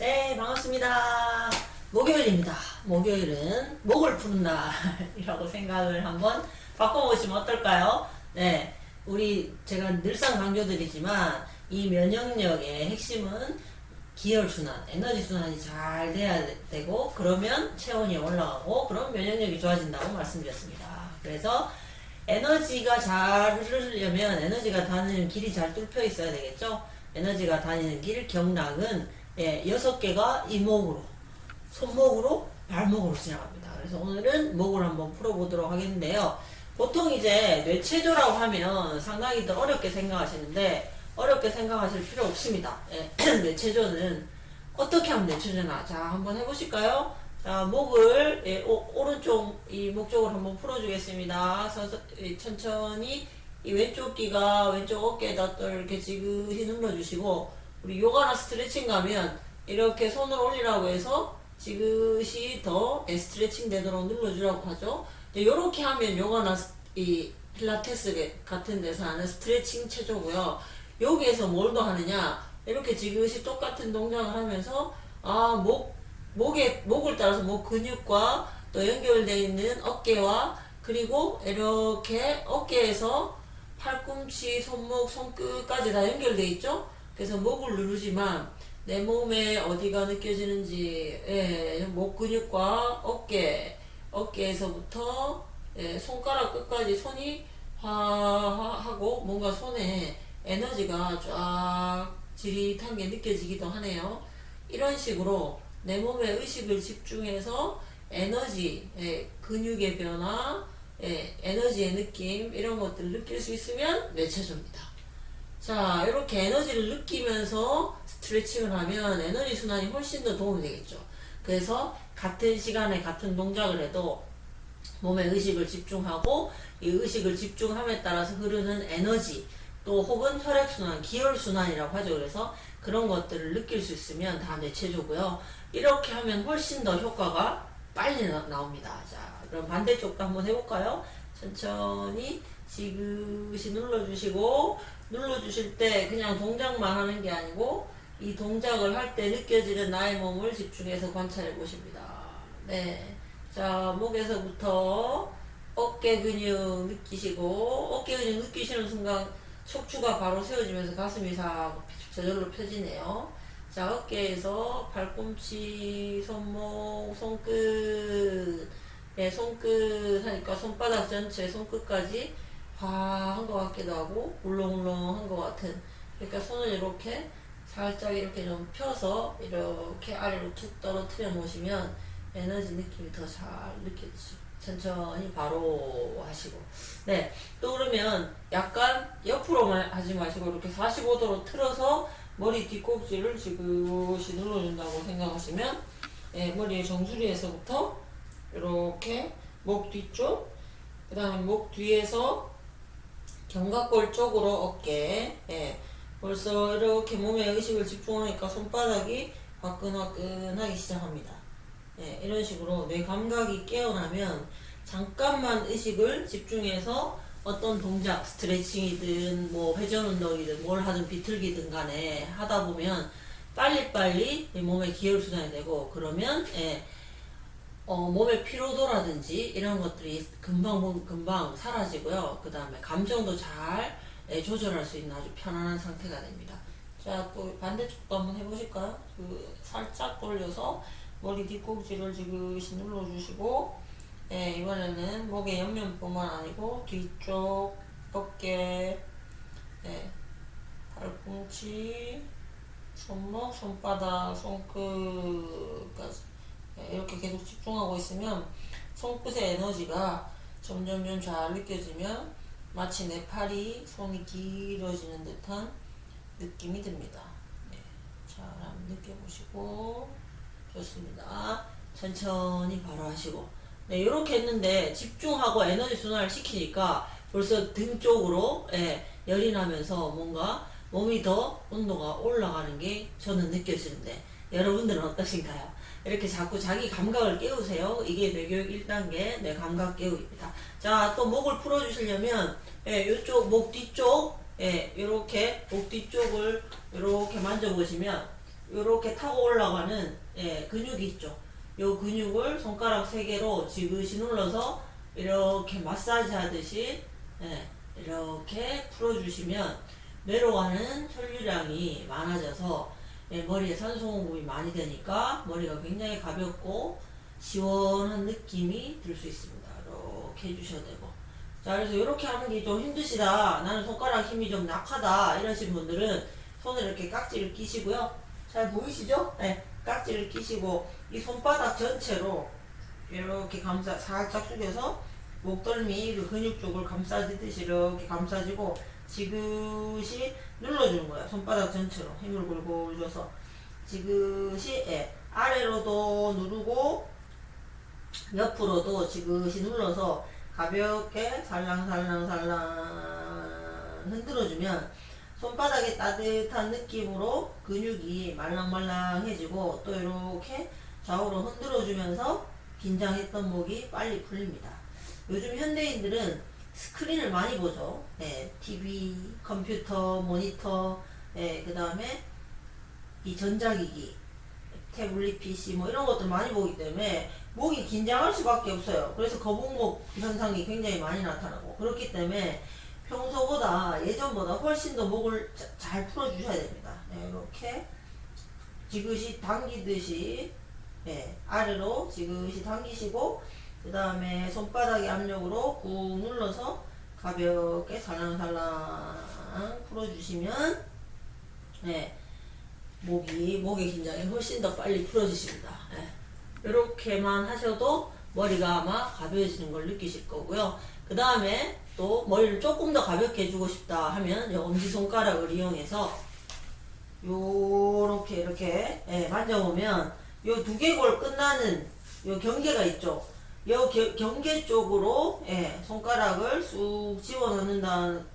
네, 반갑습니다. 목요일입니다. 목요일은 목을 푸는 날이라고 생각을 한번 바꿔보시면 어떨까요? 네, 우리 제가 늘상 강조드리지만 이 면역력의 핵심은 기혈순환, 에너지 순환이 잘 돼야 되고 그러면 체온이 올라가고 그럼 면역력이 좋아진다고 말씀드렸습니다. 그래서 에너지가 잘 흐르려면 에너지가 다니는 길이 잘 뚫혀 있어야 되겠죠? 에너지가 다니는 길, 경락은 예, 여섯 개가 이 목으로, 손목으로, 발목으로 지나갑니다. 그래서 오늘은 목을 한번 풀어보도록 하겠는데요. 보통 이제 뇌체조라고 하면 상당히 더 어렵게 생각하시는데 어렵게 생각하실 필요 없습니다. 예, 뇌체조는 어떻게 하면 뇌체조나 자 한번 해보실까요? 자 목을 예, 오, 오른쪽 이 목 쪽을 한번 풀어주겠습니다. 서서 예, 천천히 이 왼쪽 귀가 왼쪽 어깨에다 또 이렇게 지그시 눌러주시고 우리 요가나 스트레칭 가면 이렇게 손을 올리라고 해서 지그시 더 예, 스트레칭 되도록 눌러주라고 하죠. 이렇게 하면 요가나 스- 이 필라테스 같은 데서 하는 스트레칭 체조고요. 여기에서 뭘 더 하느냐? 이렇게 지그시 똑같은 동작을 하면서 아 목 목에 목을 따라서 목 근육과 또 연결되어 있는 어깨와 그리고 이렇게 어깨에서 팔꿈치, 손목, 손끝까지 다 연결돼 있죠. 그래서 목을 누르지만 내 몸에 어디가 느껴지는지 예, 목 근육과 어깨 어깨에서부터 예, 손가락 끝까지 손이 화하고 뭔가 손에 에너지가 쫙 지릿한 게 느껴지기도 하네요. 이런 식으로 내 몸에 의식을 집중해서 에너지, 예, 근육의 변화, 예, 에너지의 느낌 이런 것들을 느낄 수 있으면 뇌체조입니다. 자, 이렇게 에너지를 느끼면서 스트레칭을 하면 에너지 순환이 훨씬 더 도움이 되겠죠. 그래서 같은 시간에 같은 동작을 해도 몸에 의식을 집중하고 이 의식을 집중함에 따라서 흐르는 에너지 또 혹은 혈액순환, 기혈순환이라고 하죠. 그래서 그런 것들을 느낄 수 있으면 다 뇌체조고요. 이렇게 하면 훨씬 더 효과가 빨리 나, 나옵니다. 자, 그럼 반대쪽도 한번 해볼까요? 천천히 지그시 눌러주시고 눌러주실 때 그냥 동작만 하는 게 아니고 이 동작을 할 때 느껴지는 나의 몸을 집중해서 관찰해 보십니다. 네. 자, 목에서부터 어깨 근육 느끼시고 어깨 근육 느끼시는 순간 척추가 바로 세워지면서 가슴이 싹 저절로 펴지네요. 자, 어깨에서 팔꿈치, 손목, 손끝, 네, 손끝 하니까 손바닥 전체 손끝까지 화한 것 같기도 하고 울렁울렁한 것 같은 그러니까 손을 이렇게 살짝 이렇게 좀 펴서 이렇게 아래로 툭 떨어뜨려 놓으시면 에너지 느낌이 더 잘 느껴지죠. 천천히 바로 하시고. 네. 또 그러면 약간 옆으로만 하지 마시고 이렇게 45도로 틀어서 머리 뒷꼭지를 지그시 눌러준다고 생각하시면 예, 머리의 정수리에서부터 이렇게 목 뒤쪽 그 다음에 목 뒤에서 견갑골 쪽으로 어깨. 예, 벌써 이렇게 몸에 의식을 집중하니까 손바닥이 화끈화끈하기 시작합니다. 예, 이런 식으로 뇌 감각이 깨어나면 잠깐만 의식을 집중해서 어떤 동작, 스트레칭이든 뭐 회전 운동이든 뭘 하든 비틀기든 간에 하다 보면 빨리빨리 이 몸에 기혈순환이 되고 그러면 예, 어, 몸의 피로도라든지 이런 것들이 금방 몸- 금방 사라지고요. 그 다음에 감정도 잘 예, 조절할 수 있는 아주 편안한 상태가 됩니다. 자, 또 반대쪽도 한번 해보실까요? 그 살짝 돌려서 머리 뒷꼭지를 지그시 눌러주시고, 예, 이번에는 목의 옆면뿐만 아니고 뒤쪽 어깨, 예, 팔꿈치, 손목, 손바닥, 손끝까지 예, 이렇게 계속 집중하고 있으면 손끝의 에너지가 점점점 잘 느껴지면 마치 내 팔이 손이 길어지는 듯한 느낌이 듭니다. 네. 자, 한번 느껴보시고 좋습니다. 천천히 바로 하시고 네, 이렇게 했는데 집중하고 에너지 순환을 시키니까 벌써 등 쪽으로 예, 열이 나면서 뭔가 몸이 더 온도가 올라가는 게 저는 느껴지는데 여러분들은 어떠신가요? 이렇게 자꾸 자기 감각을 깨우세요. 이게 뇌교육 1단계 내 감각 깨우기입니다. 자, 또 목을 풀어주시려면 예, 이쪽 목 뒤쪽 예, 이렇게 목 뒤쪽을 이렇게 만져보시면 이렇게 타고 올라가는 예, 근육이 있죠. 요 근육을 손가락 세 개로 지그시 눌러서 이렇게 마사지 하듯이 예, 이렇게 풀어주시면 뇌로 가는 혈류량이 많아져서 예, 머리에 산소 공급이 많이 되니까 머리가 굉장히 가볍고 시원한 느낌이 들 수 있습니다. 이렇게 해주셔도 되고. 자, 그래서 이렇게 하는 게 좀 힘드시다. 나는 손가락 힘이 좀 약하다. 이러신 분들은 손을 이렇게 깍지를 끼시고요. 잘 보이시죠? 네. 깍지를 끼시고 이 손바닥 전체로 이렇게 감싸, 살짝 숙여서 목덜미 그 근육 쪽을 감싸지듯이 이렇게 감싸지고 지그시 눌러주는 거예요. 손바닥 전체로 힘을 골고루 줘서 지그시 예, 아래로도 누르고 옆으로도 지그시 눌러서 가볍게 살랑살랑살랑 흔들어주면 손바닥에 따뜻한 느낌으로 근육이 말랑말랑해지고 또 이렇게 좌우로 흔들어주면서 긴장했던 목이 빨리 풀립니다. 요즘 현대인들은 스크린을 많이 보죠. 네, TV, 컴퓨터, 모니터, 네, 그 다음에 이 전자기기, 태블릿 PC 뭐 이런 것들 많이 보기 때문에 목이 긴장할 수밖에 없어요. 그래서 거북목 현상이 굉장히 많이 나타나고 그렇기 때문에 평소보다 예전보다 훨씬 더 목을 자- 잘 풀어주셔야 됩니다. 네, 이렇게 지그시 당기듯이 네, 아래로 지그시 당기시고 그 다음에 손바닥의 압력으로 꾹 눌러서 가볍게 살랑살랑 풀어주시면 네, 목이 목의 긴장이 훨씬 더 빨리 풀어지십니다. 이렇게만 하셔도 머리가 아마 가벼워지는 걸 느끼실 거고요. 그 다음에 또 머리를 조금 더 가볍게 해주고 싶다 하면 이 엄지 손가락을 이용해서 요렇게 이렇게 예, 만져보면 요 두개골 끝나는 요 경계가 있죠. 요 겨- 경계 쪽으로 예, 손가락을 쑥 집어넣는다는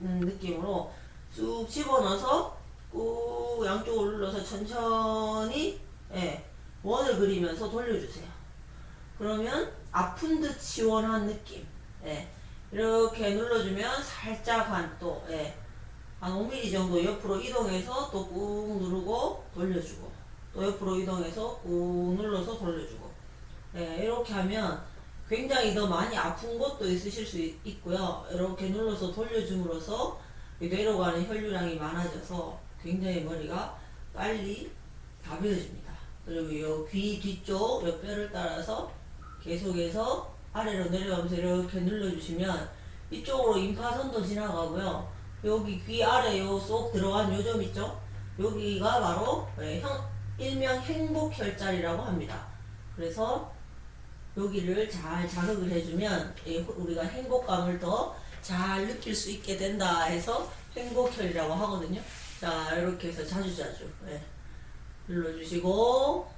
느낌으로 쑥 집어넣어서 꾹 양쪽을 눌러서 천천히 예, 원을 그리면서 돌려주세요. 그러면 아픈 듯 시원한 느낌. 예, 이렇게 눌러주면 살짝 한 또, 예, 한 5mm 정도 옆으로 이동해서 또 꾹 누르고 돌려주고, 또 옆으로 이동해서 꾹 눌러서 돌려주고, 예, 이렇게 하면 굉장히 더 많이 아픈 곳도 있으실 수 있- 있고요. 이렇게 눌러서 돌려줌으로써 이 뇌로 가는 혈류량이 많아져서 굉장히 머리가 빨리 가벼워집니다. 그리고 요귀 뒤쪽 요 뼈를 따라서 계속해서 아래로 내려가면서 이렇게 눌러주시면 이쪽으로 임파선도 지나가고요. 여기 귀 아래 요 쏙 들어간 요 점 있죠? 여기가 바로 예, 형, 일명 행복혈자리라고 합니다. 그래서 여기를 잘 자극을 해주면 예, 우리가 행복감을 더 잘 느낄 수 있게 된다 해서 행복혈이라고 하거든요. 자 이렇게 해서 자주자주 예, 눌러주시고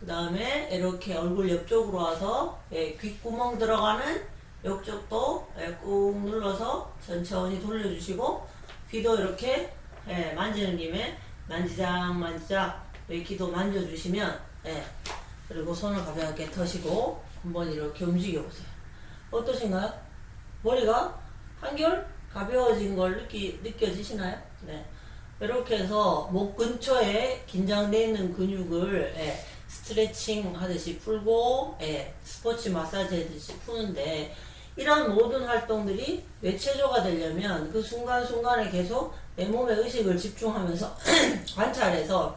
그 다음에 이렇게 얼굴 옆쪽으로 와서 예, 귓구멍 들어가는 옆쪽도 예, 꾹 눌러서 천천히 돌려주시고 귀도 이렇게 예, 만지는 김에 만지작 만지작 이 귀도 만져주시면 예, 그리고 손을 가볍게 터시고 한번 이렇게 움직여 보세요. 어떠신가요? 머리가 한결 가벼워진 걸 느끼, 느껴지시나요? 네. 이렇게 해서 목 근처에 긴장되어 있는 근육을 예, 스트레칭 하듯이 풀고 예, 스포츠 마사지 하듯이 푸는데 이런 모든 활동들이 뇌체조가 되려면 그 순간순간에 계속 내 몸의 의식을 집중하면서 관찰해서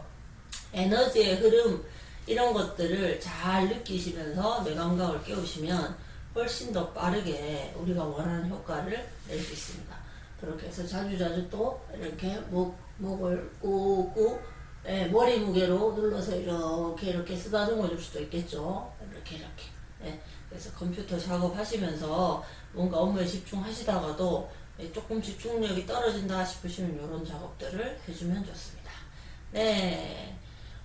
에너지의 흐름 이런 것들을 잘 느끼시면서 뇌감각을 깨우시면 훨씬 더 빠르게 우리가 원하는 효과를 낼 수 있습니다. 그렇게 해서 자주자주 또 이렇게 목, 목을 꾹꾹 예, 머리 무게로 눌러서 이렇게 이렇게 쓰다듬어 줄 수도 있겠죠. 이렇게 이렇게. 예, 그래서 컴퓨터 작업하시면서 뭔가 업무에 집중하시다가도 예, 조금 집중력이 떨어진다 싶으시면 이런 작업들을 해주면 좋습니다. 네.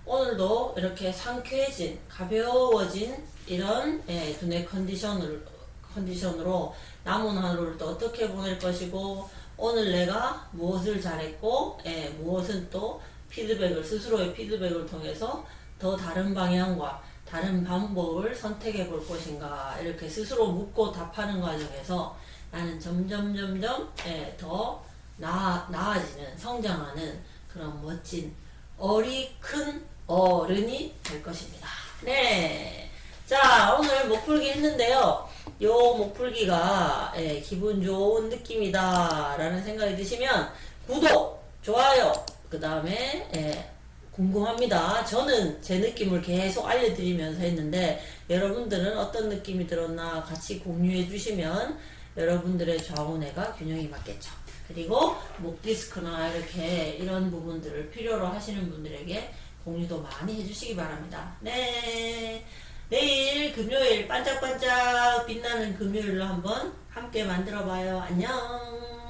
오늘도 이렇게 상쾌해진, 가벼워진 이런 예, 두뇌 컨디션을, 컨디션으로 남은 하루를 또 어떻게 보낼 것이고, 오늘 내가 무엇을 잘했고, 예, 무엇은 또 피드백을, 스스로의 피드백을 통해서 더 다른 방향과 다른 방법을 선택해 볼 것인가, 이렇게 스스로 묻고 답하는 과정에서 나는 점점, 점점, 예, 더 나아, 나아지는, 성장하는 그런 멋진 어리 큰 어른이 될 것입니다. 네. 자, 오늘 목풀기 했는데요. 요 목풀기가 예, 기분 좋은 느낌이다 라는 생각이 드시면 구독, 좋아요, 그 다음에 예, 궁금합니다. 저는 제 느낌을 계속 알려드리면서 했는데 여러분들은 어떤 느낌이 들었나 같이 공유해 주시면 여러분들의 좌우뇌가 균형이 맞겠죠. 그리고 목 디스크나 이렇게 이런 부분들을 필요로 하시는 분들에게 공유도 많이 해주시기 바랍니다. 네. 내일 금요일 반짝반짝 빛나는 금요일로 한번 함께 만들어 봐요. 안녕.